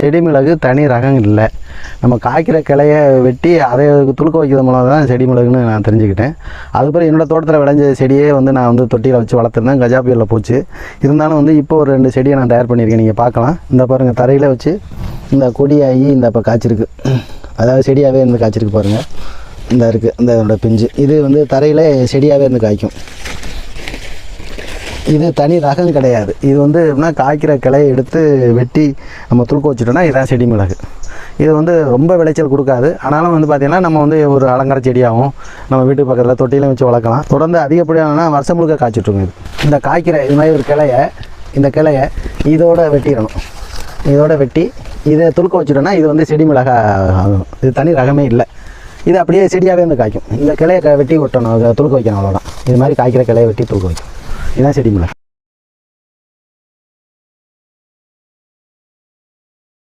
செடி மிளகு தனி ரகம் இல்லை. நம்ம காய்க்கிற கிளைய வெட்டி அதை துளுக்க வைக்கிறது மூலம் தான் செடி மிளகுன்னு நான் தெரிஞ்சுக்கிட்டேன். அதுக்கப்புறம் என்னோட தோட்டத்தில் விளைஞ்ச செடியே வந்து நான் வந்து தொட்டியில் வச்சு வளர்த்துருந்தேன். கஜா புயலில் போச்சு. இருந்தாலும் வந்து இப்போ ஒரு ரெண்டு செடியை நான் தயார் பண்ணியிருக்கேன். நீங்கள் பார்க்கலாம். இந்த பாருங்கள் தரையில் வச்சு இந்த கொடியாகி இந்த இப்போ காய்ச்சிருக்கு. அதாவது செடியாகவே இருந்து காய்ச்சிருக்கு பாருங்கள் இந்த இருக்குது இந்த இதோட பிஞ்சு. இது வந்து தரையில் செடியாகவே இருந்து காய்க்கும். இது தனி ரகம் கிடையாது. இது வந்து எப்படின்னா காய்க்கிற கிளையை எடுத்து வெட்டி நம்ம துருக்க வச்சுட்டோம்னா இதுதான் செடி மிளகு. இது வந்து ரொம்ப விளைச்சல் கொடுக்காது. ஆனாலும் வந்து பார்த்திங்கன்னா நம்ம வந்து ஒரு அலங்கார செடியாகவும் நம்ம வீட்டு பக்கத்தில் தொட்டியிலும் வச்சு வளர்க்கலாம். தொடர்ந்து அதிகப்படியான வருஷம் முழுக்க காய்ச்சிட்ருங்க இது. இந்த காய்க்கிற இது மாதிரி ஒரு கிளையை இந்த கிளையை இதோட வெட்டிடணும். இதோட வெட்டி இதை துளுக்க வச்சுட்டோன்னா இது வந்து செடி மிளகா ஆகும். இது தனி ரகமே இல்லை. இது அப்படியே செடியாகவே வந்து காய்க்கும். இந்த கிளையை வெட்டி விட்டணும் அதை துளுக்க வைக்கணும் அவ்வளோதான் இது மாதிரி காய்க்கிற கிளையை வெட்டி துளுக்க வைக்கணும் இதுதான் செடி மலர்